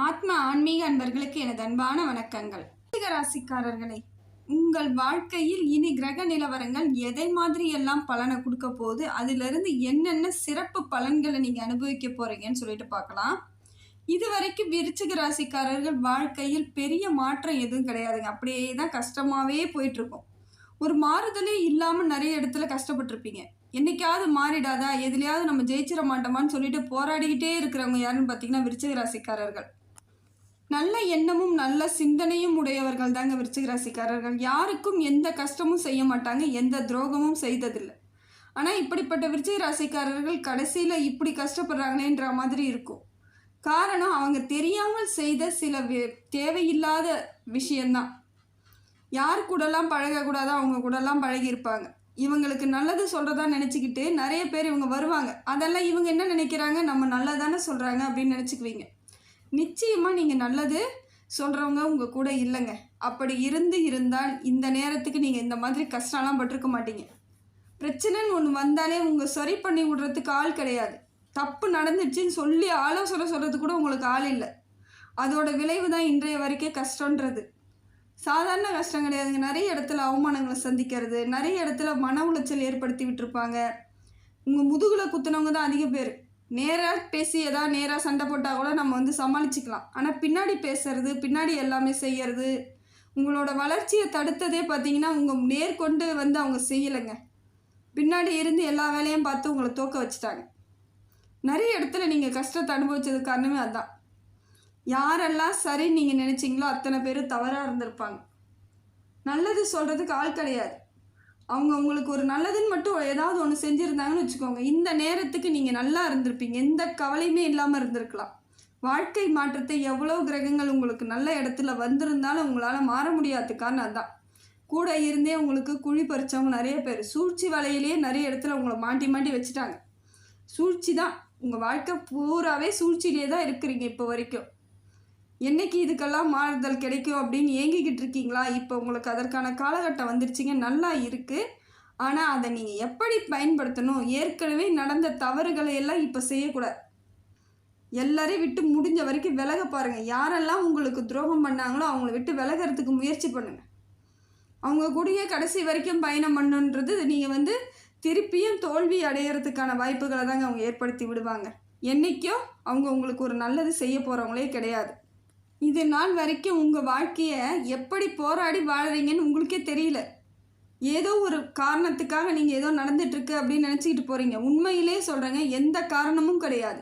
ஆத்ம ஆன்மீக அன்பர்களுக்கு எனது அன்பான வணக்கங்கள். விருச்சிக ராசிக்காரர்களை உங்கள் வாழ்க்கையில் இனி கிரக நிலவரங்கள் எதை மாதிரி எல்லாம் பலனை கொடுக்க போகுது? அதிலிருந்து என்னென்ன சிறப்பு பலன்களை நீங்கள் அனுபவிக்க போறீங்கன்னு சொல்லிட்டு பார்க்கலாம். இது வரைக்கும் விருச்சிக ராசிக்காரர்கள் வாழ்க்கையில் பெரிய மாற்றம் எதுவும் கிடையாதுங்க. அப்படியே தான் கஷ்டமாகவே போயிட்டுருக்கும். ஒரு மாறுதலே இல்லாமல் நிறைய இடத்துல கஷ்டப்பட்டிருப்பீங்க. என்னைக்காவது மாறிடாதா? எதுலையாவது நம்ம ஜெயிச்சிட மாட்டோமான்னு சொல்லிட்டு போராடிக்கிட்டே இருக்கிறவங்க யாருன்னு பார்த்தீங்கன்னா விருச்சிக ராசிக்காரர்கள். நல்ல எண்ணமும் நல்ல சிந்தனையும் உடையவர்கள் தாங்க விருச்சிக ராசிக்காரர்கள். யாருக்கும் எந்த கஷ்டமும் செய்ய மாட்டாங்க எந்த துரோகமும் செய்ததில்லை. ஆனால் இப்படிப்பட்ட விருச்சிக ராசிக்காரர்கள் கடைசியில் இப்படி கஷ்டப்படுறாங்களேன்ற மாதிரி இருக்கும். காரணம் அவங்க தெரியாமல் செய்த சில தேவையில்லாத விஷயந்தான். யார் கூடலாம் பழகக்கூடாதோ அவங்க கூடலாம் பழகியிருப்பாங்க இவங்களுக்கு நல்லது சொல்கிறதா நினச்சிக்கிட்டு நிறைய பேர் இவங்க வருவாங்க. அதெல்லாம் இவங்க என்ன நினைக்கிறாங்க? நம்ம நல்லதானே சொல்கிறாங்க அப்படின்னு நினச்சிக்குவீங்க. நிச்சயமாக நீங்கள் நல்லது சொல்கிறவங்க உங்கள் கூட இல்லைங்க. அப்படி இருந்து இருந்தால் இந்த நேரத்துக்கு நீங்கள் இந்த மாதிரி கஷ்டம்லாம் பட்டிருக்க மாட்டீங்க. பிரச்சனைன்னு ஒன்று வந்தாலே உங்கள் சரி பண்ணி விடுறதுக்கு ஆள் கிடையாது. தப்பு நடந்துச்சுன்னு சொல்லி ஆலோசனை சொல்கிறது கூட உங்களுக்கு ஆள் இல்லை. அதோட விளைவு தான் இன்றைய வரைக்கும் கஷ்டன்றது சாதாரண கஷ்டம் கிடையாதுங்க. நிறைய இடத்துல அவமானங்களை சந்திக்கிறது நிறைய இடத்துல மன உளைச்சல் ஏற்படுத்தி விட்டுருப்பாங்க. உங்கள் முதுகில் குத்துனவங்க தான் அதிக பேர். நேராக பேசி எதாவது நேராக சண்டை போட்டால் கூட நம்ம வந்து சமாளிச்சுக்கலாம். ஆனால் பின்னாடி பேசுறது பின்னாடி எல்லாமே செய்யறது உங்களோட வளர்ச்சியை தடுத்ததே பார்த்தீங்கன்னா உங்கள் நேர்கொண்டு வந்து அவங்க செய்யலைங்க. பின்னாடி இருந்து எல்லா வேலையும் பார்த்து உங்களை தோக்க வச்சுட்டாங்க. நிறைய இடத்துல நீங்கள் கஷ்டத்தை அனுபவிச்சது காரணமே அதுதான் யாரெல்லாம் சரி நீங்கள் நினச்சிங்களோ அத்தனை பேர் தவறாக இருந்திருப்பாங்க. நல்லது சொல்கிறதுக்கு ஆள் கிடையாது. அவங்க உங்களுக்கு ஒரு நல்லதுன்னு மட்டும் ஏதாவது ஒன்று செஞ்சுருந்தாங்கன்னு வச்சுக்கோங்க. இந்த நேரத்துக்கு நீங்கள் நல்லா இருந்திருப்பீங்க. எந்த கவலையுமே இல்லாமல் இருந்திருக்கலாம். வாழ்க்கை மாற்றத்தை எவ்வளோ கிரகங்கள் உங்களுக்கு நல்ல இடத்துல வந்திருந்தாலும் உங்களால் மாற முடியாத காரணம் கூட இருந்தே உங்களுக்கு குழி பறித்தவங்க நிறைய பேர். சூழ்ச்சி வலையிலேயே நிறைய இடத்துல உங்களை மாட்டி மாட்டி வச்சுட்டாங்க. சூழ்ச்சி தான். உங்கள் வாழ்க்கை பூராவே சூழ்ச்சியிலே தான் இருக்கிறீங்க இப்போ வரைக்கும். என்னைக்கு இதுக்கெல்லாம் மாறுதல் கிடைக்கும் அப்படின்னு ஏங்கிக்கிட்டு இருக்கீங்களா? இப்போ உங்களுக்கு அதற்கான காலகட்டம் வந்துருச்சுங்க நல்லா இருக்குது ஆனால் அதை நீங்கள் எப்படி பயன்படுத்தணும்? ஏற்கனவே நடந்த தவறுகளை எல்லாம் இப்போ செய்யக்கூடாது எல்லாரையும் விட்டு முடிஞ்ச வரைக்கும் விலக பாருங்கள் யாரெல்லாம் உங்களுக்கு துரோகம் பண்ணாங்களோ அவங்கள விட்டு விலகிறதுக்கு முயற்சி பண்ணுங்கள் அவங்க கூடயே கடைசி வரைக்கும் பயணம் பண்ணுன்றது நீங்கள் வந்து திருப்பியும் தோல்வி அடையிறதுக்கான வாய்ப்புகளை தாங்க அவங்க ஏற்படுத்தி விடுவாங்க. என்றைக்கும் அவங்க உங்களுக்கு ஒரு நல்லது செய்ய போகிறவங்களே கிடையாது. இது நாள் வரைக்கும் உங்கள் வாழ்க்கையை எப்படி போராடி வாழுறீங்கன்னு உங்களுக்கே தெரியல. ஏதோ ஒரு காரணத்துக்காக நீங்கள் ஏதோ நடந்துட்டுருக்கு அப்படின்னு நினச்சிக்கிட்டு போகிறீங்க உண்மையிலே சொல்கிறேங்க எந்த காரணமும் கிடையாது.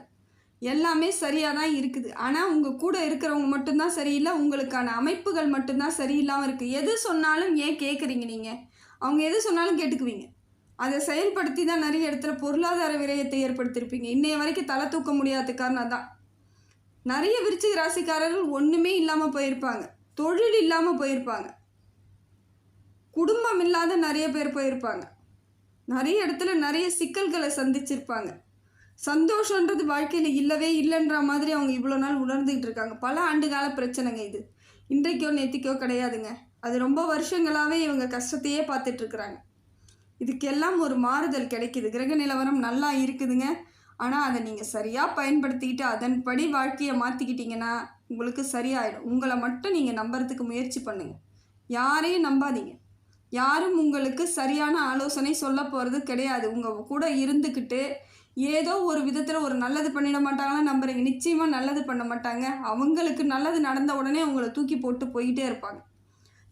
எல்லாமே சரியாக தான் இருக்குது. ஆனால் உங்கள் கூட இருக்கிறவங்க மட்டும்தான் சரியில்லை உங்களுக்கான அமைப்புகள் மட்டும்தான் சரியில்லாமல் இருக்குது எது சொன்னாலும் ஏன் கேட்குறீங்க நீங்கள் அவங்க எது சொன்னாலும் கேட்டுக்குவீங்க. அதை செயல்படுத்தி தான் நிறைய இடத்துல பொருளாதார விரயத்தை ஏற்படுத்தியிருப்பீங்க இன்னைய வரைக்கும் தலை தூக்க முடியாத காரணம் தான் நிறைய விருச்சிக ராசிக்காரர்கள் ஒன்றுமே இல்லாமல் போயிருப்பாங்க. தொழில் இல்லாமல் போயிருப்பாங்க. குடும்பம் இல்லாத நிறைய பேர் போயிருப்பாங்க. நிறைய இடத்துல நிறைய சிக்கல்களை சந்திச்சிருப்பாங்க. சந்தோஷன்றது வாழ்க்கையில் இல்லவே இல்லைன்ற மாதிரி அவங்க இவ்வளோ நாள் உணர்ந்துக்கிட்டு இருக்காங்க. பல ஆண்டுகால பிரச்சனைங்க இது. இன்றைக்கோ நேத்திக்கோ கிடையாதுங்க. அது ரொம்ப வருஷங்களாகவே இவங்க கஷ்டத்தையே பார்த்துட்ருக்குறாங்க இதுக்கெல்லாம் ஒரு மாறுதல் கிடைக்குது. கிரக நிலவரம் நல்லா இருக்குதுங்க. ஆனால் அதை நீங்கள் சரியாக பயன்படுத்திக்கிட்டு அதன்படி வாழ்க்கையை மாற்றிக்கிட்டீங்கன்னா உங்களுக்கு சரியாயிடும். உங்களை மட்டும் நீங்கள் நம்புறதுக்கு முயற்சி பண்ணுங்கள் யாரையும் நம்பாதீங்க. யாரும் உங்களுக்கு சரியான ஆலோசனை சொல்ல போகிறது கிடையாது. உங்கள் கூட இருந்துக்கிட்டு ஏதோ ஒரு விதத்தில் ஒரு நல்லது பண்ணிட மாட்டாங்களா நம்புறீங்க. நிச்சயமாக நல்லது பண்ண மாட்டாங்க. அவங்களுக்கு நல்லது நடந்த உடனே உங்களை தூக்கி போட்டு போயிட்டே இருப்பாங்க.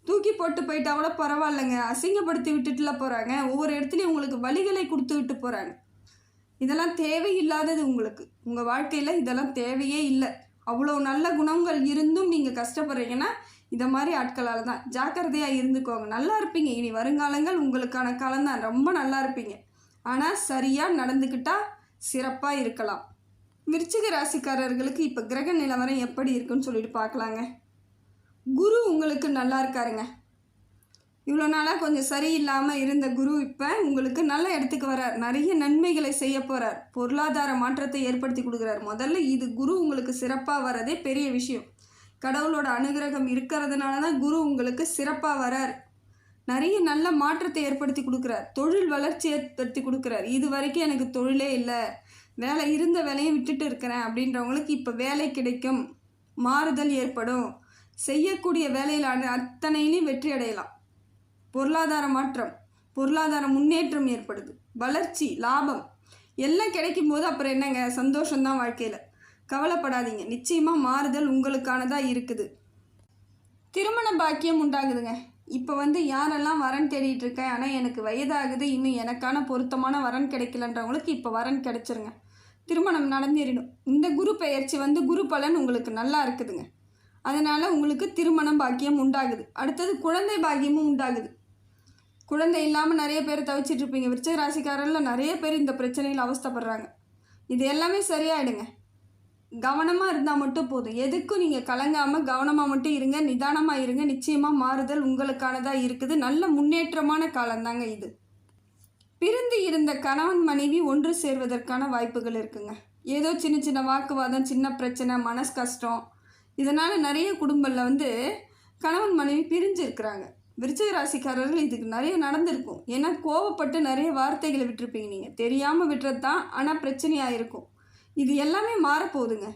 தூக்கி போட்டு போயிட்டா கூட பரவாயில்லைங்க. அசிங்கப்படுத்தி விட்டுட்டுல போகிறாங்க ஒவ்வொரு இடத்துலையும் உங்களுக்கு வழிகளை கொடுத்து விட்டு போகிறாங்க இதெல்லாம் தேவையில்லாதது உங்களுக்கு. உங்கள் வாழ்க்கையில் இதெல்லாம் தேவையே இல்லை. அவ்வளோ நல்ல குணங்கள் இருந்தும் நீங்கள் கஷ்டப்படுறீங்கன்னா இதை மாதிரி ஆட்களால் தான். ஜாக்கிரதையாக இருந்துக்கோங்க. நல்லா இருப்பீங்க. இனி வருங்காலங்கள் உங்களுக்கான காலம்தான் ரொம்ப நல்லா இருப்பீங்க. ஆனால் சரியாக நடந்துக்கிட்டால் சிறப்பாக இருக்கலாம். விருச்சிக ராசிக்காரர்களுக்கு இப்போ கிரக நிலவரம் எப்படி இருக்குன்னு சொல்லிட்டு பார்க்கலாங்க. குரு உங்களுக்கு நல்லா இருக்காருங்க. இவ்வளோ நாளாக கொஞ்சம் சரியில்லாமல் இருந்த குரு இப்போ உங்களுக்கு நல்ல இடத்துக்கு வரார் நிறைய நன்மைகளை செய்ய போகிறார் பொருளாதார மாற்றத்தை ஏற்படுத்தி கொடுக்குறார். முதல்ல இது குரு உங்களுக்கு சிறப்பாக வரதே பெரிய விஷயம். கடவுளோட அனுகிரகம் இருக்கிறதுனால தான் குரு உங்களுக்கு சிறப்பாக வரார் நிறைய நல்ல மாற்றத்தை ஏற்படுத்தி கொடுக்குறார். தொழில் வளர்ச்சி ஏற்படுத்தி கொடுக்குறார். இது வரைக்கும் எனக்கு தொழிலே இல்லை. வேலை இருந்த வேலையை விட்டுட்டு இருக்கிறேன் அப்படின்றவங்களுக்கு இப்போ வேலை கிடைக்கும். மாறுதல் ஏற்படும். செய்யக்கூடிய வேலையிலான அத்தனையிலையும் வெற்றி அடையலாம். பொருளாதார மாற்றம் பொருளாதார முன்னேற்றம் ஏற்படுது. வளர்ச்சி லாபம் எல்லாம் கிடைக்கும் போது அப்புறம் என்னங்க? சந்தோஷம்தான் வாழ்க்கையில். கவலைப்படாதீங்க. நிச்சயமாக மாறுதல் உங்களுக்கானதாக இருக்குது. திருமண பாக்கியம் உண்டாகுதுங்க. இப்போ வந்து யாரெல்லாம் வரன் தேடிட்டு இருக்கேன்? ஆனால் எனக்கு வயதாகுது. இன்னும் எனக்கான பொருத்தமான வரன் கிடைக்கலன்றவங்களுக்கு இப்போ வரன் கிடைச்சிருங்க. திருமணம் நடந்தேறிடும் இந்த குரு பெயர்ச்சி வந்து குரு பலன் உங்களுக்கு நல்லா இருக்குதுங்க. அதனால் உங்களுக்கு திருமணம் பாக்கியம் உண்டாகுது. அடுத்தது குழந்தை பாக்கியமும் உண்டாகுது. குழந்தை இல்லாமல் நிறைய பேர் தவிச்சிட்டு இருப்பீங்க. விருச்சக ராசிக்காரரில் நிறைய பேர் இந்த பிரச்சனையில் அவஸ்தைப்படுறாங்க. இது எல்லாமே சரியாயிடுங்க. கவனமாக இருந்தால் மட்டும் போதும். எதுக்கும் நீங்கள் கலங்காமல் கவனமாக மட்டும் இருங்க. நிதானமாக இருங்க. நிச்சயமாக மாறுதல் உங்களுக்கானதாக இருக்குது. நல்ல முன்னேற்றமான காலம்தாங்க இது. பிரிந்து இருந்த கணவன் மனைவி ஒன்று சேர்வதற்கான வாய்ப்புகள் இருக்குங்க. ஏதோ சின்ன சின்ன வாக்குவாதம் சின்ன பிரச்சனை மனசு கஷ்டம். இதனால் நிறைய குடும்பங்களில் வந்து கணவன் மனைவி பிரிஞ்சு இருக்கிறாங்க விருச்சிக ராசிக்காரர்கள் இதுக்கு நிறைய நடந்திருக்கும். ஏன்னா கோவப்பட்டு நிறைய வார்த்தைகளை விட்டுருப்பீங்க நீங்கள் தெரியாமல் விட்டுறது தான் ஆனால் பிரச்சனையாக இருக்கும். இது எல்லாமே மாறப்போகுதுங்க.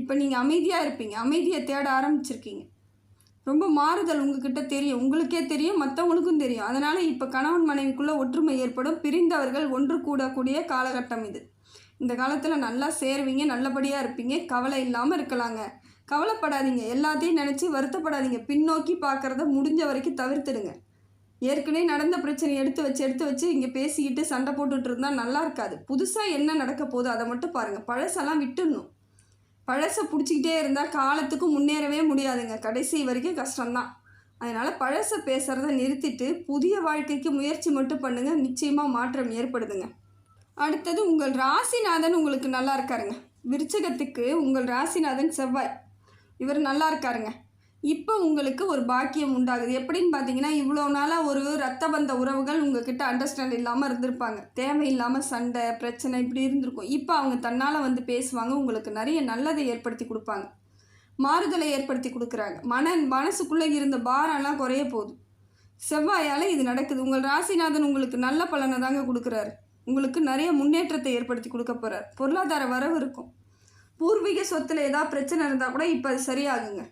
இப்போ நீங்கள் அமைதியாக இருப்பீங்க. அமைதியை தேட ஆரம்பிச்சிருக்கீங்க. ரொம்ப மாறுதல் உங்ககிட்ட தெரியும். உங்களுக்கே தெரியும் மற்றவங்களுக்கும் தெரியும். அதனால் இப்போ கணவன் மனைவிக்குள்ளே ஒற்றுமை ஏற்படும். பிரிந்தவர்கள் ஒன்று கூடக்கூடிய காலகட்டம் இது. இந்த காலத்தில் நல்லா சேருவீங்க நல்லபடியாக இருப்பீங்க. கவலை இல்லாமல் இருக்கலாங்க. கவலைப்படாதீங்க. எல்லாத்தையும் நினச்சி வருத்தப்படாதீங்க. பின்னோக்கி பார்க்குறத முடிஞ்ச வரைக்கும் தவிர்த்துடுங்க. ஏற்கனவே நடந்த பிரச்சனையை எடுத்து வச்சு எடுத்து வச்சு இங்கே பேசிக்கிட்டு சண்டை போட்டுட்டு இருந்தால் நல்லா இருக்காது. புதுசாக என்ன நடக்க போகுது அதை மட்டும் பாருங்கள் பழசெல்லாம் விட்டுடணும். பழசை பிடிச்சிக்கிட்டே இருந்தால் காலத்துக்கு முன்னேறவே முடியாதுங்க. கடைசி வரைக்கும் கஷ்டம்தான். அதனால் பழசை பேசுகிறத நிறுத்திட்டு புதிய வாழ்க்கைக்கு முயற்சி மட்டும் பண்ணுங்கள் நிச்சயமாக மாற்றம் ஏற்படுதுங்க. அடுத்தது உங்கள் ராசிநாதன் உங்களுக்கு நல்லா இருக்காருங்க. விருச்சகத்துக்கு உங்கள் ராசிநாதன் செவ்வாய். இவர் நல்லா இருக்காருங்க. இப்போ உங்களுக்கு ஒரு பாக்கியம் உண்டாகுது. எப்படின்னு பார்த்தீங்கன்னா இவ்வளோ நாளாக ஒரு ரத்த பந்த உறவுகள் உங்ககிட்ட அண்டர்ஸ்டாண்ட் இல்லாமல் இருந்திருப்பாங்க. தேவையில்லாமல் சண்டை பிரச்சனை இப்படி இருந்திருக்கும். இப்போ அவங்க தன்னால் வந்து பேசுவாங்க. உங்களுக்கு நிறைய நல்லதை ஏற்படுத்தி கொடுப்பாங்க. மாறுதலை ஏற்படுத்தி கொடுக்குறாங்க. மன மனசுக்குள்ளே இருந்த பாரம்லாம் குறைய போகுது. செவ்வாயால் இது நடக்குது. உங்கள் ராசிநாதன் உங்களுக்கு நல்ல பலனை தாங்க கொடுக்குறாரு. உங்களுக்கு நிறைய முன்னேற்றத்தை ஏற்படுத்தி கொடுக்க போகிறார் பொருளாதார வரவு இருக்கும். பூர்வீக சொத்தில் ஏதாவது பிரச்சனை இருந்தால் கூட இப்போ அது சரியாகுங்க.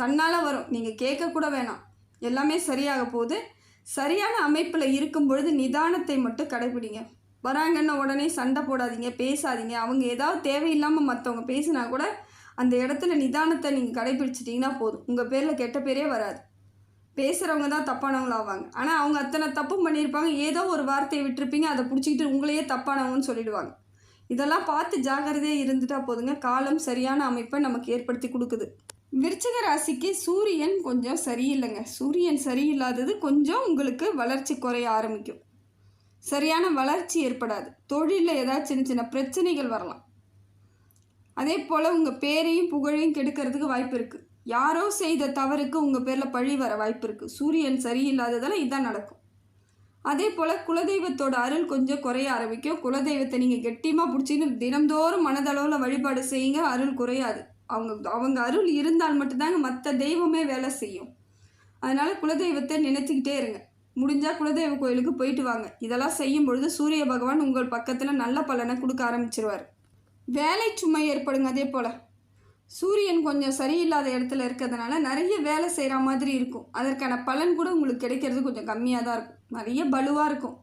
தன்னால் வரும். நீங்கள் கேட்கக்கூட வேணாம். எல்லாமே சரியாக போகுது. சரியான அமைப்பில் இருக்கும் பொழுது நிதானத்தை மட்டும் கடைபிடிங்க. வராங்கன்னா உடனே சண்டை போடாதீங்க பேசாதீங்க. அவங்க ஏதாவது தேவையில்லாமல் மற்றவங்க பேசினா கூட அந்த இடத்துல நிதானத்தை நீங்கள் கடைபிடிச்சிட்டிங்கன்னா போதும். உங்கள் பேரில் கெட்ட பேரே வராது. பேசுகிறவங்க தான் தப்பானவங்களாவாங்க. ஆனால் அவங்க அத்தனை தப்பும் பண்ணியிருப்பாங்க. ஏதோ ஒரு வார்த்தையை விட்டுருப்பீங்க. அதை பிடிச்சிக்கிட்டு உங்களையே தப்பானவங்கன்னு சொல்லிடுவாங்க. இதெல்லாம் பார்த்து ஜாகிரதையாக இருந்துட்டா போதுங்க. காலம் சரியான அமைப்பை நமக்கு ஏற்படுத்தி கொடுக்குது. விருச்சிக ராசிக்கு சூரியன் கொஞ்சம் சரியில்லைங்க. சூரியன் சரியில்லாதது கொஞ்சம் உங்களுக்கு வளர்ச்சி குறைய ஆரம்பிக்கும். சரியான வளர்ச்சி ஏற்படாது. தொழிலில் ஏதாவது சின்ன சின்ன பிரச்சனைகள் வரலாம். அதே போல் உங்கள் பேரையும் புகழையும் கெடுக்கிறதுக்கு வாய்ப்பு இருக்குது யாரோ செய்த தவறுக்கு உங்கள் பேரில் பழி வர வாய்ப்பு இருக்குது சூரியன் சரியில்லாததால் இதுதான் நடக்கும். அதே போல் குலதெய்வத்தோட அருள் கொஞ்சம் குறைய ஆரம்பிக்கும். குலதெய்வத்தை நீங்கள் கெட்டியமாக பிடிச்சின்னு தினம்தோறும் மனதளவில் வழிபாடு செய்யுங்க. அருள் குறையாது. அவங்க அவங்க அருள் இருந்தால் மட்டும்தாங்க மற்ற தெய்வமே வேலை செய்யும். அதனால் குலதெய்வத்தை நினச்சிக்கிட்டே இருங்க. முடிஞ்சால் குலதெய்வ கோயிலுக்கு போயிட்டு வாங்க. இதெல்லாம் செய்யும் பொழுது சூரிய பகவான் உங்கள் பக்கத்தில் நல்ல பலனை கொடுக்க ஆரம்பிச்சிருவார். வேலை சுமை ஏற்படுங்க அதே போல் சூரியன் கொஞ்சம் சரியில்லாத இடத்துல இருக்கிறதுனால நிறைய வேலை செய்கிற மாதிரி இருக்கும். அதற்கான பலன் கூட உங்களுக்கு கிடைக்கிறது கொஞ்சம் கம்மியாக தான் இருக்கும். நிறைய பலுவாக இருக்கும்.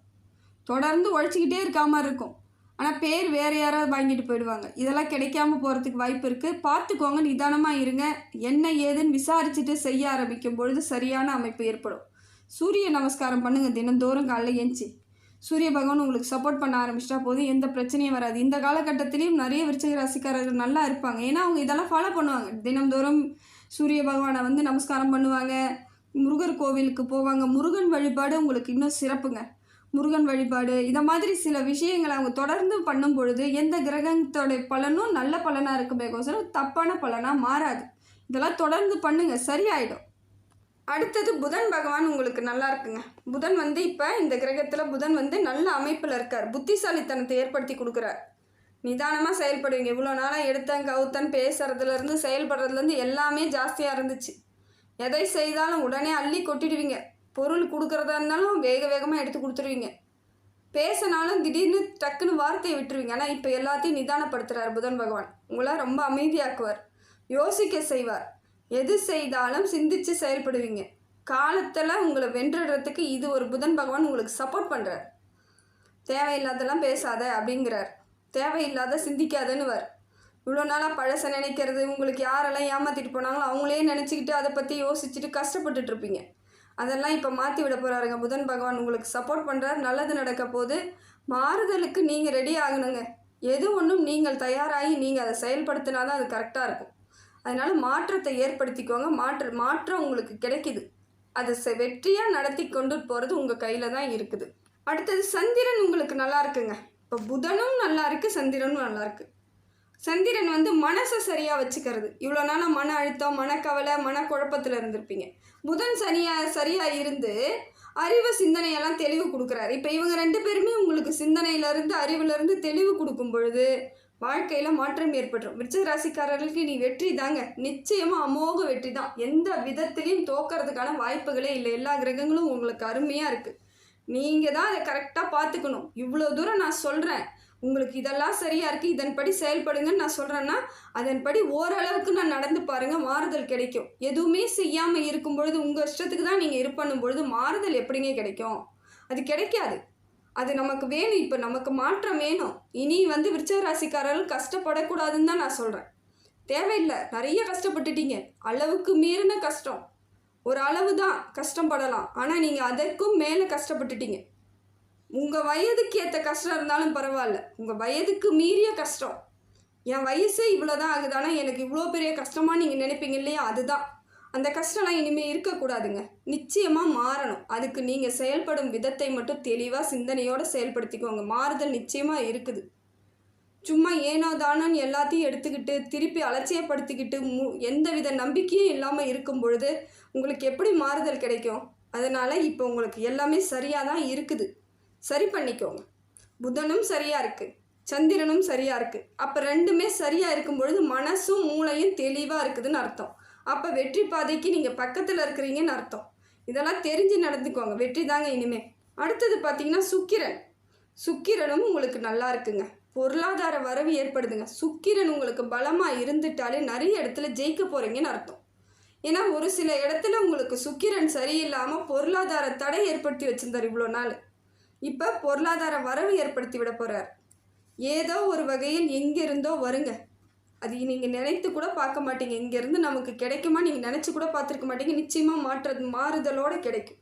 தொடர்ந்து உழைச்சிக்கிட்டே இருக்க மாதிரி இருக்கும். ஆனால் பேர் வேறு யாராவது வாங்கிட்டு போயிடுவாங்க. இதெல்லாம் கிடைக்காம போகிறதுக்கு வாய்ப்பு இருக்குது பார்த்துக்கோங்க நிதானமாக இருங்க. என்ன ஏதுன்னு விசாரிச்சுட்டு செய்ய ஆரம்பிக்கும் பொழுது சரியான அமைப்பு ஏற்படும். சூரிய நமஸ்காரம் பண்ணுங்கள் தினந்தோறும் காலைல ஏஞ்சி. சூரிய பகவான் உங்களுக்கு சப்போர்ட் பண்ண ஆரம்பிச்சிட்டா போதும். எந்த பிரச்சனையும் வராது. இந்த காலகட்டத்திலையும் நிறைய விருச்சிக ராசிக்காரர்கள் நல்லா இருப்பாங்க. ஏன்னா அவங்க இதெல்லாம் ஃபாலோ பண்ணுவாங்க. தினம்தோறும் சூரிய பகவானை வந்து நமஸ்காரம் பண்ணுவாங்க. முருகர் கோவிலுக்கு போவாங்க. முருகன் வழிபாடு உங்களுக்கு இன்னும் சிறப்புங்க. முருகன் வழிபாடு இதை மாதிரி சில விஷயங்களை அவங்க தொடர்ந்து பண்ணும் பொழுது எந்த கிரகத்தோட பலனும் நல்ல பலனாக இருக்குமே கோசரம் தப்பான பலனாக மாறாது. இதெல்லாம் தொடர்ந்து பண்ணுங்க. சரியாயிடும். அடுத்தது புதன் பகவான் உங்களுக்கு நல்லா இருக்குங்க. புதன் வந்து இப்போ இந்த கிரகத்தில் புதன் வந்து நல்ல அமைப்பில் இருக்கார். புத்திசாலித்தனத்தை ஏற்படுத்தி கொடுக்குறார். நிதானமாக செயல்படுவீங்க. இவ்வளோ நாளாக எடுத்தன் கவுத்தன் பேசுறதுலேருந்து செயல்படுறதுலேருந்து எல்லாமே ஜாஸ்தியாக இருந்துச்சு. எதை செய்தாலும் உடனே அள்ளி கொட்டிடுவீங்க. பொருள் கொடுக்குறதா இருந்தாலும் வேக வேகமாக எடுத்து கொடுத்துருவீங்க. பேசினாலும் திடீர்னு டக்குன்னு வார்த்தையை விட்டுருவீங்க. ஆனால் இப்போ எல்லாத்தையும் நிதானப்படுத்துகிறார் புதன் பகவான். உங்களை ரொம்ப அமைதியாக்குவார். யோசிக்க செய்வார். எது செய்தாலும் சிந்தித்து செயல்படுவீங்க. காலத்தில் உங்களை வென்றுடுறதுக்கு இது ஒரு புதன் பகவான் உங்களுக்கு சப்போர்ட் பண்ணுறார் தேவையில்லாதெல்லாம் பேசாத அப்படிங்கிறார். தேவையில்லாத சிந்திக்காதன்னுவர். இவ்வளோ நாளாக பழச நினைக்கிறது உங்களுக்கு யாரெல்லாம் ஏமாற்றிட்டு போனாங்களோ அவங்களே நினச்சிக்கிட்டு அதை பற்றி யோசிச்சுட்டு கஷ்டப்பட்டுட்ருப்பீங்க அதெல்லாம் இப்போ மாற்றி விட போகிறாருங்க புதன் பகவான் உங்களுக்கு சப்போர்ட் பண்ணுறார் நல்லது நடக்க போது மாறுதலுக்கு நீங்கள் ரெடி ஆகணுங்க. எது ஒன்றும் நீங்கள் தயாராகி நீங்கள் அதை செயல்படுத்தினா தான் அது கரெக்டாக இருக்கும். அதனால் மாற்றத்தை ஏற்படுத்திக்கோங்க. மாற்ற மாற்றம் உங்களுக்கு கிடைக்குது. அதை செ வெற்றியாக நடத்தி கொண்டு போகிறது உங்கள் கையில் தான் இருக்குது. அடுத்தது சந்திரன் உங்களுக்கு நல்லா இருக்குங்க. இப்போ புதனும் நல்லா இருக்குது சந்திரனும் நல்லா இருக்குது சந்திரன் வந்து மனசை சரியாக வச்சுக்கிறது. இவ்வளோ நாளாக மன அழுத்தம் மனக்கவலை மனக்குழப்பத்தில் இருந்திருப்பீங்க. புதன் சரியாக சரியாக இருந்து அறிவு சிந்தனையெல்லாம் தெளிவு கொடுக்குறாரு. இப்போ இவங்க ரெண்டு பேருமே உங்களுக்கு சிந்தனையிலேருந்து அறிவுலேருந்து தெளிவு கொடுக்கும் பொழுது வாழ்க்கையில் மாற்றம் ஏற்பட்டுரும். விருச்சிக ராசிக்காரர்களுக்கு நீ வெற்றி தாங்க. நிச்சயமாக அமோக வெற்றி தான். எந்த விதத்திலையும் தோக்கிறதுக்கான வாய்ப்புகளே இல்லை. எல்லா கிரகங்களும் உங்களுக்கு அருமையாக இருக்குது நீங்கள் தான் அதை கரெக்டாக பார்த்துக்கணும். இவ்வளோ தூரம் நான் சொல்கிறேன் உங்களுக்கு இதெல்லாம் சரியாக இருக்குது இதன்படி செயல்படுங்கன்னு நான் சொல்கிறேன்னா அதன்படி ஓரளவுக்கு நான் நடந்து பாருங்கள் மாறுதல் கிடைக்கும். எதுவுமே செய்யாமல் இருக்கும் பொழுது உங்கள் இஷ்டத்துக்கு தான் நீங்கள் இருப்பண்ணும் பொழுது மாறுதல் எப்படிங்க கிடைக்கும்? அது கிடைக்காது. அது நமக்கு வேணும். இப்போ நமக்கு மாற்றம் வேணும். இனி வந்து விருச்சக ராசிக்காரர்கள் கஷ்டப்படக்கூடாதுன்னு தான் நான் சொல்கிறேன் தேவையில்லை. நிறைய கஷ்டப்பட்டுட்டீங்க. அளவுக்கு மீறின கஷ்டம். ஒரு அளவு தான் கஷ்டப்படலாம் ஆனால் நீங்கள் அதற்கும் மேலே கஷ்டப்பட்டுட்டீங்க. உங்கள் வயதுக்கு ஏற்ற கஷ்டம் இருந்தாலும் பரவாயில்ல. உங்கள் வயதுக்கு மீறிய கஷ்டம். என் வயசே இவ்வளோ தான் ஆகுது. ஆனால் எனக்கு இவ்வளோ பெரிய கஷ்டமாக நீங்கள் நினைப்பீங்க இல்லையா? அதுதான். அந்த கஷ்டம்லாம் இனிமேல் இருக்கக்கூடாதுங்க. நிச்சயமாக மாறணும். அதுக்கு நீங்கள் செயல்படும் விதத்தை மட்டும் தெளிவாக சிந்தனையோடு செயல்படுத்திக்கோங்க. மாறுதல் நிச்சயமாக இருக்குது. சும்மா ஏனோ தானோன்னு எல்லாத்தையும் எடுத்துக்கிட்டு திருப்பி அலட்சியப்படுத்திக்கிட்டு மு எந்த வித நம்பிக்கையும் இல்லாமல் இருக்கும் பொழுது உங்களுக்கு எப்படி மாறுதல் கிடைக்கும்? அதனால் இப்போ உங்களுக்கு எல்லாமே சரியாக தான் இருக்குது. சரி பண்ணிக்கோங்க. புதனும் சரியாக இருக்குது சந்திரனும் சரியாக இருக்குது அப்போ ரெண்டுமே சரியாக இருக்கும் பொழுது மனசும் மூளையும் தெளிவாக இருக்குதுன்னு அர்த்தம். அப்போ வெற்றி பாதைக்கு நீங்கள் பக்கத்தில் இருக்கிறீங்கன்னு அர்த்தம். இதெல்லாம் தெரிஞ்சு நடந்துக்கோங்க. வெற்றி தாங்க இனிமே. அடுத்தது பார்த்தீங்கன்னா சுக்கிரன். சுக்கிரனும் உங்களுக்கு நல்லா இருக்குங்க. பொருளாதார வரவு ஏற்படுதுங்க. சுக்கிரன் உங்களுக்கு பலமாக இருந்துட்டாலே நிறைய இடத்துல ஜெயிக்க போகிறீங்கன்னு அர்த்தம். ஏன்னா ஒரு சில இடத்துல உங்களுக்கு சுக்கிரன் சரியில்லாமல் பொருளாதார தடை ஏற்படுத்தி வச்சிருந்தார் இவ்வளோ நாள். இப்போ பொருளாதார வரவு ஏற்படுத்தி விட போகிறார் ஏதோ ஒரு வகையில் எங்கேருந்தோ வருங்க. அது நீங்கள் நினைத்து கூட பார்க்க மாட்டீங்க. இங்கேருந்து நமக்கு கிடைக்குமா? நீங்கள் நினச்சி கூட பார்த்துருக்க மாட்டீங்க. நிச்சயமாக மாற்றது மாறுதலோடு கிடைக்கும்.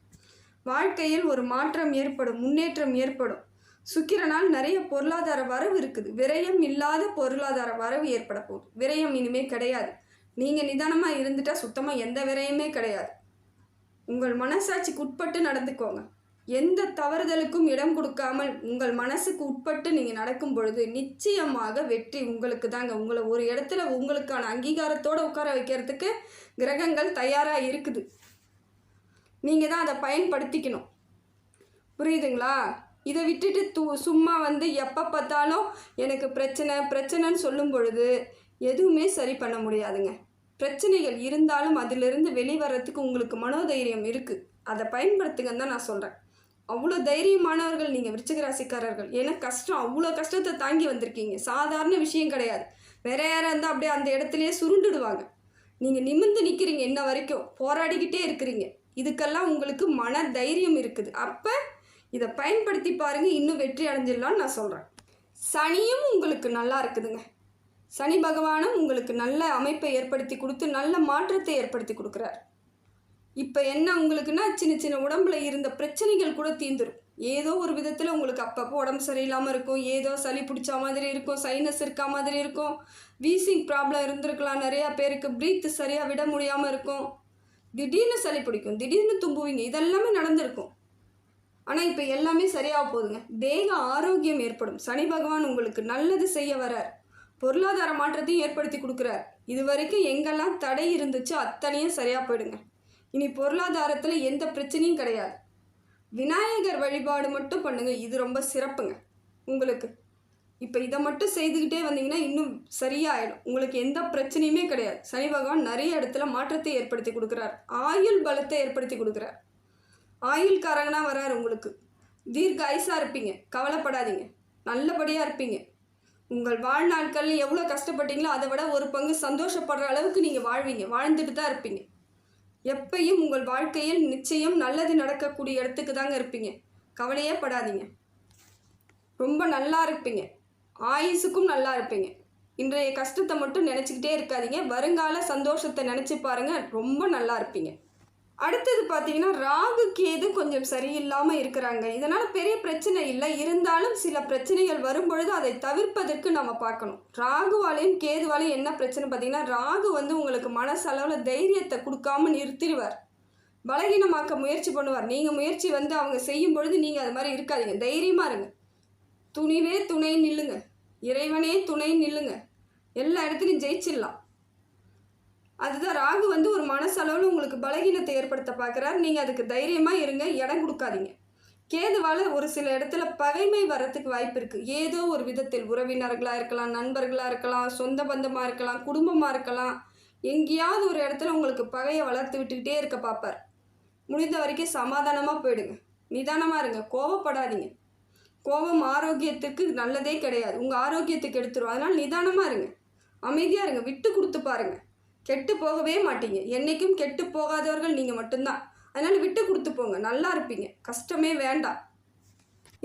வாழ்க்கையில் ஒரு மாற்றம் ஏற்படும் முன்னேற்றம் ஏற்படும். சுக்கிரனால் நிறைய பொருளாதார வரவு இருக்குது. விரயம் இல்லாத பொருளாதார வரவு ஏற்பட போகுது. விரயம் இனிமேல் கிடையாது. நீங்கள் நிதானமாக இருந்துட்டால் சுத்தமாக எந்த விரயமே கிடையாது. உங்கள் மனசாட்சிக்கு உட்பட்டு நடந்துக்கோங்க. எந்த தவறுதலுக்கும் இடம் கொடுக்காமல் உங்கள் மனசுக்கு உட்பட்டு நீங்கள் நடக்கும் பொழுது நிச்சயமாக வெற்றி உங்களுக்கு தாங்க. உங்களை ஒரு இடத்துல உங்களுக்கான அங்கீகாரத்தோடு உட்கார வைக்கிறதுக்கு கிரகங்கள் தயாராக இருக்குது. நீங்கள் தான் அதை பயன்படுத்திக்கணும். புரியுதுங்களா? இதை விட்டுட்டு தூ சும்மா வந்து எப்போ பார்த்தாலும் எனக்கு பிரச்சனை பிரச்சனைன்னு சொல்லும் பொழுது எதுவுமே சரி பண்ண முடியாதுங்க. பிரச்சனைகள் இருந்தாலும் அதிலிருந்து வெளிவரத்துக்கு உங்களுக்கு மனோதைரியம் இருக்குது அதை பயன்படுத்துங்கன்னு தான் நான் சொல்கிறேன் அவ்வளோ தைரியமானவர்கள் நீங்கள் விருச்சிக ராசிக்காரர்கள் ஏன்னா கஷ்டம் அவ்வளோ கஷ்டத்தை தாங்கி வந்திருக்கீங்க. சாதாரண விஷயம் கிடையாது. வேற யாராக இருந்தால் அப்படியே அந்த இடத்துலையே சுருண்டுடுவாங்க. நீங்கள் நிமிர்ந்து நிற்கிறீங்க இன்ன வரைக்கும். போராடிக்கிட்டே இருக்கிறீங்க. இதுக்கெல்லாம் உங்களுக்கு மன தைரியம் இருக்குது. அப்போ இதை பயன்படுத்தி பாருங்கள் இன்னும் வெற்றி அடைஞ்சிடலான்னு நான் சொல்கிறேன் சனியும் உங்களுக்கு நல்லா இருக்குதுங்க. சனி பகவானும் உங்களுக்கு நல்ல அமைப்பை ஏற்படுத்தி கொடுத்து நல்ல மாற்றத்தை ஏற்படுத்தி கொடுக்குறாரு. இப்போ என்ன உங்களுக்குன்னா சின்ன சின்ன உடம்புல இருந்த பிரச்சனைகள் கூட தீந்துடும் ஏதோ ஒரு விதத்தில் உங்களுக்கு அப்பப்போ உடம்பு சரியில்லாமல் இருக்கும். ஏதோ சளி பிடிச்ச மாதிரி இருக்கும். சைனஸ் இருக்கா மாதிரி இருக்கும். வீசிங் ப்ராப்ளம் இருந்திருக்கலாம். நிறையா பேருக்கு ப்ரீத்து சரியாக விட முடியாமல் இருக்கும். திடீர்னு சளி பிடிக்கும். திடீர்னு தும்புவீங்க. இதெல்லாமே நடந்திருக்கும். ஆனால் இப்போ எல்லாமே சரியாக போகுதுங்க. தேக ஆரோக்கியம் ஏற்படும். சனி பகவான் உங்களுக்கு நல்லது செய்ய வரார் பொருளாதார மாற்றத்தையும் ஏற்படுத்தி கொடுக்குறார். இது வரைக்கும் எங்கெல்லாம் தடை இருந்துச்சோ அத்தனையும் சரியாக போயிடுங்க. இனி பொருளாதாரத்தில் எந்த பிரச்சனையும் கிடையாது. விநாயகர் வழிபாடு மட்டும் பண்ணுங்கள் இது ரொம்ப சிறப்புங்க. உங்களுக்கு. இப்போ இதை மட்டும் செய்துக்கிட்டே வந்தீங்கன்னா இன்னும் சரியாயிடும். உங்களுக்கு எந்த பிரச்சனையுமே கிடையாது. சனி பகவான் நிறைய இடத்துல மாற்றத்தை ஏற்படுத்தி கொடுக்குறார். ஆயுள் பலத்தை ஏற்படுத்தி கொடுக்குறார். ஆயுள்காரங்கனா வராரு உங்களுக்கு. தீர்க்க ஐஸாக இருப்பீங்க. கவலைப்படாதீங்க. நல்லபடியாக இருப்பீங்க. உங்கள் வாழ்நாட்களில் எவ்வளோ கஷ்டப்பட்டீங்களோ அதை விட ஒரு பங்கு சந்தோஷப்படுற அளவுக்கு நீங்கள் வாழ்வீங்க. வாழ்ந்துட்டு தான் இருப்பீங்க. எப்பையும் உங்கள் வாழ்க்கையில் நிச்சயம் நல்லது நடக்கக்கூடிய இடத்துக்கு தாங்க இருப்பீங்க. கவலையே படாதீங்க. ரொம்ப நல்லா இருப்பீங்க. ஆயுசுக்கும் நல்லா இருப்பீங்க. இன்றைய கஷ்டத்தை மட்டும் நினச்சிக்கிட்டே இருக்காதீங்க. வருங்கால சந்தோஷத்தை நினச்சி பாருங்கள் ரொம்ப நல்லா இருப்பீங்க. அடுத்தது பார்த்தீங்கன்னா ராகு கேது கொஞ்சம் சரியில்லாமல் இருக்கிறாங்க. இதனால் பெரிய பிரச்சனை இல்லை. இருந்தாலும் சில பிரச்சனைகள் வரும்பொழுது அதை தவிர்ப்பதற்கு நம்ம பார்க்கணும். ராகுவாலையும் கேதுவாலையும் என்ன பிரச்சனை பார்த்தீங்கன்னா ராகு வந்து உங்களுக்கு மனசளவில் தைரியத்தை கொடுக்காம நிறுத்திடுவார். பலகீனமாக்க முயற்சி பண்ணுவார். நீங்கள் முயற்சி வந்து அவங்க செய்யும் பொழுது நீங்கள் அது மாதிரி இருக்காதீங்க. தைரியமாக இருங்க. துணிவே துணை நில்லுங்க. இறைவனே துணை நில்லுங்க. எல்லா இடத்துலையும் ஜெயிச்சிடலாம். அதுதான் ராகு வந்து ஒரு மனசளவில் உங்களுக்கு பலகீனத்தை ஏற்படுத்த பார்க்குறாரு நீங்கள் அதுக்கு தைரியமாக இருங்க இடம் கொடுக்காதீங்க. கேதுவால் ஒரு சில இடத்துல பகைமை வரத்துக்கு வாய்ப்பு இருக்குது ஏதோ ஒரு விதத்தில் உறவினர்களாக இருக்கலாம் நண்பர்களாக இருக்கலாம் சொந்த பந்தமாக இருக்கலாம் குடும்பமாக இருக்கலாம். எங்கேயாவது ஒரு இடத்துல உங்களுக்கு பகையை வளர்த்து விட்டுக்கிட்டே இருக்க பார்ப்பார் முடிந்த வரைக்கும் சமாதானமாக போயிடுங்க. நிதானமாக இருங்க. கோவப்படாதீங்க. கோபம் ஆரோக்கியத்துக்கு நல்லதே கிடையாது. உங்கள் ஆரோக்கியத்துக்கு எடுத்துரும். அதனால் நிதானமாக இருங்க. அமைதியாக இருங்க. விட்டு கொடுத்து பாருங்கள் கெட்டு போகவே மாட்டீங்க. என்றைக்கும் கெட்டு போகாதவர்கள் நீங்கள் மட்டும்தான். அதனால் விட்டு கொடுத்து போங்க. நல்லா இருப்பீங்க. கஷ்டமே வேண்டாம்.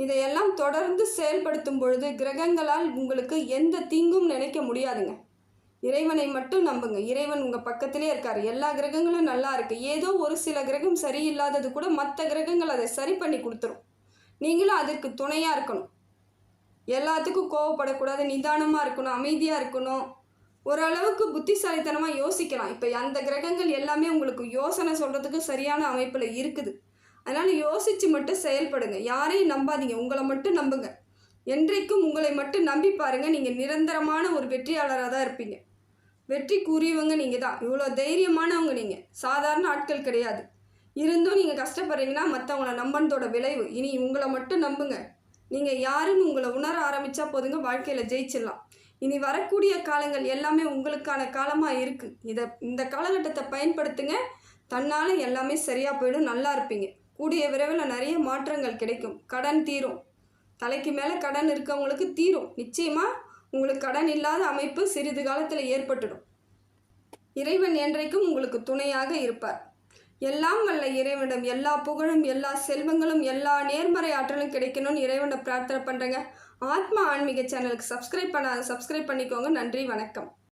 இதையெல்லாம் தொடர்ந்து செயல்படுத்தும் பொழுது கிரகங்களால் உங்களுக்கு எந்த தீங்கும் நினைக்க முடியாதுங்க. இறைவனை மட்டும் நம்புங்க. இறைவன் உங்கள் பக்கத்திலே இருக்கார். எல்லா கிரகங்களும் நல்லா இருக்குது ஏதோ ஒரு சில கிரகம் சரியில்லாதது கூட மற்ற கிரகங்கள் அதை சரி பண்ணி கொடுத்துரும். நீங்களும் அதற்கு துணையாக இருக்கணும். எல்லாத்துக்கும் கோவப்படக்கூடாது. நிதானமாக இருக்கணும். அமைதியாக இருக்கணும். ஓரளவுக்கு புத்திசாலித்தனமாக யோசிக்கலாம். இப்போ அந்த கிரகங்கள் எல்லாமே உங்களுக்கு யோசனை சொல்கிறதுக்கு சரியான அமைப்பில் இருக்குது. அதனால் யோசித்து மட்டும் செயல்படுங்க. யாரையும் நம்பாதீங்க. உங்களை மட்டும் நம்புங்க. என்றைக்கும் உங்களை மட்டும் நம்பி பாருங்கள் நீங்கள் நிரந்தரமான ஒரு வெற்றியாளராக தான் இருப்பீங்க. வெற்றி கூறியவங்க நீங்கள் தான். இவ்வளோ தைரியமானவங்க நீங்கள் சாதாரண ஆட்கள் கிடையாது. இருந்தும் நீங்கள் கஷ்டப்படுறீங்கன்னா மற்றவங்கள நம்பனதோட விளைவு. இனி உங்களை மட்டும் நம்புங்க. நீங்கள் யாருன்னு உங்களை உணர ஆரம்பித்தா போதுங்க. வாழ்க்கையில் ஜெயிச்சிடலாம். இனி வரக்கூடிய காலங்கள் எல்லாமே உங்களுக்கான காலமாக இருக்குது இதை இந்த காலகட்டத்தை பயன்படுத்துங்க. தன்னால் எல்லாமே சரியாக போயிடும் நல்லா இருப்பீங்க. கூடிய விரைவில் நிறைய மாற்றங்கள் கிடைக்கும். கடன் தீரும். தலைக்கு மேலே கடன் இருக்கவங்களுக்கு தீரும். நிச்சயமாக உங்களுக்கு கடன் இல்லாத அமைப்பு சிறிது காலத்தில் ஏற்பட்டுடும். இறைவன் என்றைக்கும் உங்களுக்கு துணையாக இருப்பார். எல்லாம் வல்ல இறைவனிடம் எல்லா புகழும் எல்லா செல்வங்களும் எல்லா நேர்மறை ஆற்றலும் கிடைக்கணும்னு இறைவனை பிரார்த்தனை பண்ணுறேங்க ஆத்மா ஆன்மீக சேனலுக்கு சப்ஸ்கிரைப் பண்ணாத சப்ஸ்கிரைப் பண்ணிக்கோங்க. நன்றி வணக்கம்.